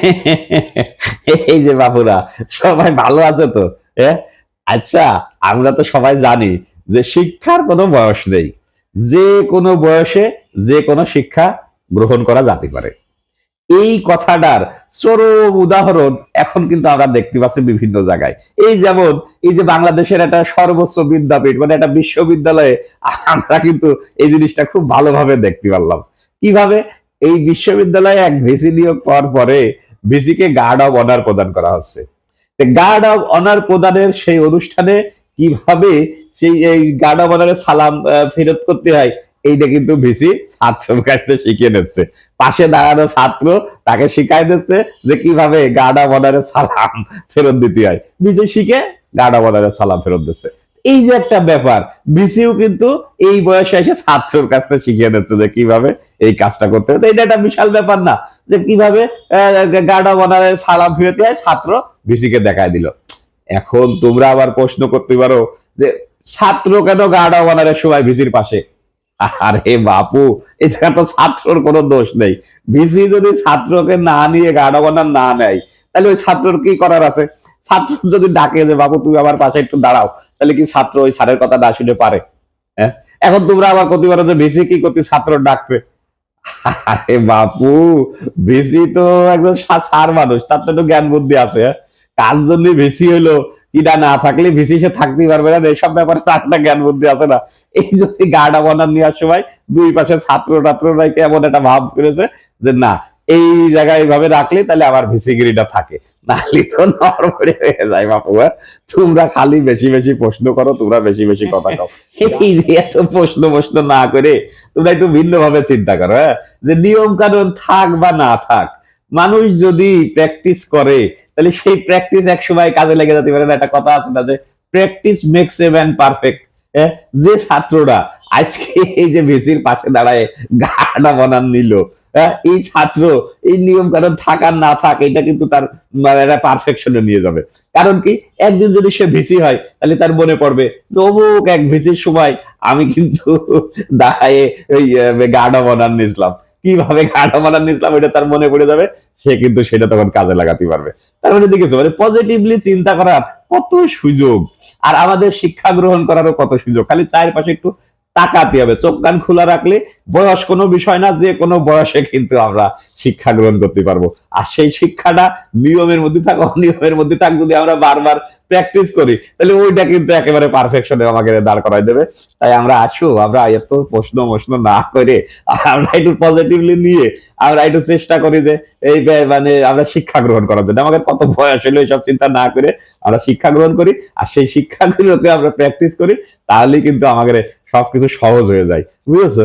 এই যে বাপুরা সবাই ভালো আছে তো? হ্যাঁ আচ্ছা আমরা তো সবাই জানি যে শিক্ষার কোনো বয়স নেই। যে কোনো বয়সে যে কোনো শিক্ষা গ্রহণ করা যেতে পারে। এই কথাটার চরম উদাহরণ এখন কিন্তু আমরা দেখতে পাচ্ছি বিভিন্ন জায়গায়। এই যেমন, এই যে বাংলাদেশের একটা সর্বোচ্চ বিদ্যাপীঠ মানে একটা বিশ্ববিদ্যালয়ে আমরা কিন্তু এই জিনিসটা খুব ভালোভাবে দেখতে পারলাম। কীভাবে? এই বিশ্ববিদ্যালয়ে এক ভিসি নিয়োগ পাওয়ার পরে ভিসিকে গার্ড অব অনার প্রদান করা হচ্ছে। গার্ড অব অনার প্রদানের সেই অনুষ্ঠানে কীভাবে সেই, এই গার্ড অব অনারের সালাম ফেরত করতে হয়, এইটা কিন্তু ভিসি ছাত্রের কাছ থেকে শিখিয়ে দিচ্ছে পাশে দাঁড়ানো ছাত্র তাকে শিখাই দিচ্ছে যে কীভাবে গার্ড অব অনারের সালাম ফেরত দিতে হয়। ভিসি শিখে গার্ড অব অনারের সালাম ফেরত দিচ্ছে। এই যে একটা ব্যাপার বিসিও কিন্তু এই বয়সে এসে ছাত্রের কাছ থেকে শিখিয়ে দিচ্ছে যে কীভাবে এই কাজটা করতে হবে এটা একটা বিশাল ব্যাপার না, যে কীভাবে গার্ড অব সালাম ফিরতে হয়, ছাত্র ভিসিকে দেখায় দিল। এখন তোমরা আবার প্রশ্ন করতে পারো যে ছাত্র কেন গার্ড অব সময় ভিসির পাশে? আরে বাপু এটা তো ছাত্রর কোনো দোষ নেই। ভিসি যদি ছাত্রকে না নিয়ে গার্ড অব না নেয়, তাহলে ওই ছাত্রর কি করার আছে? ছাত্র যদি ডাকে যে, বাবু, তুমি আমার পাশে একটু দাঁড়াও তাহলে কি ছাত্র ওই স্যারের কথা না শুনে পারে? হ্যাঁ? এখন তোমরা আবার করতে পারো যে ভিসি কি করতে ছাত্র ডাকবে? আরে বাপু ভিসি তো একজন সার মানুষ, তার তো একটু জ্ঞান বুদ্ধি আছে হ্যাঁ? কার জন্য ভিসি হইল? কিনা না থাকলে ভিসি সে থাকতেই পারবে না এইসব ব্যাপারে তার একটা জ্ঞান বুদ্ধি আছে না। এই যদি গার্ডা বানান নেওয়ার সময় দুই পাশে ছাত্র ছাত্ররা এমন একটা ভাব করেছে যে, না এই জায়গায় এইভাবে রাখলে তাহলে আমার ভিসিগিরিটা থাকে। নাহলে তো নড়বড়ে হয়ে যায় বাপু হ্যাঁ? তোমরা খালি বেশি বেশি প্রশ্ন করো তোমরা বেশি বেশি কথা কও। এই যে এত প্রশ্ন প্রশ্ন না করে তোমরা একটু ভিন্ন ভাবে চিন্তা করো হ্যাঁ? যে নিয়ম কানুন থাক বা না থাক মানুষ যদি প্র্যাকটিস করে তাহলে সেই প্র্যাকটিস এক সময় কাজে লেগে যেতে পারে না। একটা কথা আছে না যে practice makes a man perfect যে ছাত্ররা আজকে এই যে ভিসির পাশে দাঁড়ায় গাড়া বানান নিল এই ছাত্র, এই নিয়ম কানুন থাক না থাক, এটা কিন্তু তার পারফেকশনে নিয়ে যাবে। কারণ কি, একদিন যদি সে ভিসি হয়, তাহলে তার মনে পড়বে অমুক এক ভিসির সময় আমি কিন্তু দাঁড়ায় ওই গার্ডা বানান নিয়েছিলাম কীভাবে গাঢ় বানান নিয়েছিলাম এটা তার মনে পড়ে যাবে, সে কিন্তু সেটা তখন কাজে লাগাতে পারবে। তার মানে দেখেছ মানে পজিটিভলি চিন্তা করার কত সুযোগ, আর আমাদের শিক্ষা গ্রহণ করারও কত সুযোগ। খালি চারপাশে একটু তাকাতে হবে। চোখ কান খোলা রাখলে বয়স কোনো বিষয় না, যে কোনো বয়সে কিন্তু আমরা শিক্ষা গ্রহণ করতে পারব। আর সেই শিক্ষাটা নিয়মের মধ্যে থাক, অনিয়মের মধ্যে থাক, যদি আমরা বারবার প্র্যাকটিস করি, তাহলে ওইটা কিন্তু একেবারে পারফেকশনে আমাকে দাঁড় করাই দেবে। তাই আমরা আসো, আমরা এত প্রশ্ন মশ্ন না করে আমরা একটু পজিটিভলি নিয়ে আমরা একটু চেষ্টা করি যে এই মানে আমরা শিক্ষা গ্রহণ করার জন্য। আমাদের কত বয়স হলো এইসব চিন্তা না করে আমরা শিক্ষা গ্রহণ করি। আর সেই শিক্ষাগুলোকে আমরা প্র্যাকটিস করি তাহলে কিন্তু আমাদের সবকিছু সহজ হয়ে যায়। বুঝেছ?